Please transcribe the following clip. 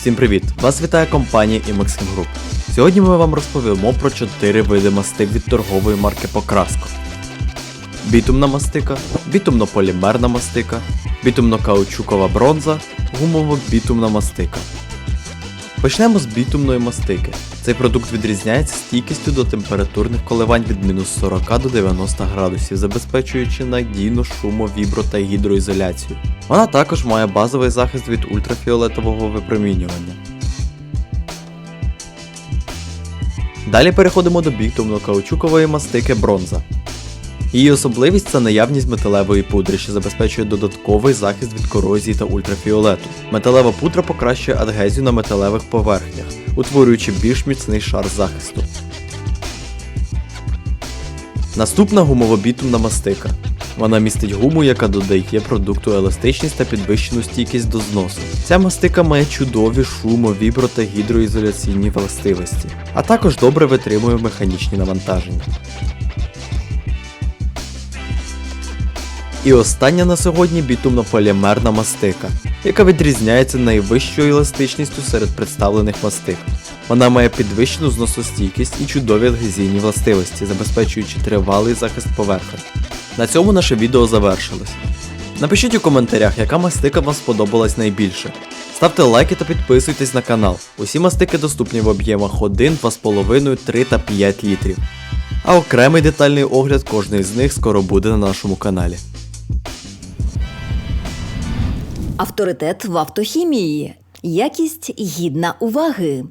Всім привіт! Вас вітає компанія Imaxim Group. Сьогодні ми вам розповімо про 4 види мастик від торгової марки Покраско. Бітумна мастика, бітумно-полімерна мастика, бітумно-каучукова бронза, гумово-бітумна мастика. Почнемо з бітумної мастики. Цей продукт відрізняється стійкістю до температурних коливань від мінус 40 до 90 градусів, забезпечуючи надійну шумо, вібро та гідроізоляцію. Вона також має базовий захист від ультрафіолетового випромінювання. Далі переходимо до бітумно-каучукової мастики бронза. Її особливість це наявність металевої пудри, що забезпечує додатковий захист від корозії та ультрафіолету. Металева пудра покращує адгезію на металевих поверхнях, утворюючи більш міцний шар захисту. Наступна гумово-бітумна мастика. Вона містить гуму, яка додає продукту еластичність та підвищену стійкість до зносу. Ця мастика має чудові шумо, вібро та гідроізоляційні властивості, а також добре витримує механічні навантаження. І остання на сьогодні бітумно-полімерна мастика, яка відрізняється найвищою еластичністю серед представлених мастик. Вона має підвищену зносостійкість і чудові адгезійні властивості, забезпечуючи тривалий захист поверхонь. На цьому наше відео завершилось. Напишіть у коментарях, яка мастика вам сподобалась найбільше. Ставте лайки та підписуйтесь на канал. Усі мастики доступні в об'ємах 1, 2,5, 3 та 5 літрів. А окремий детальний огляд кожної з них скоро буде на нашому каналі. Авторитет в автохімії. Якість гідна уваги.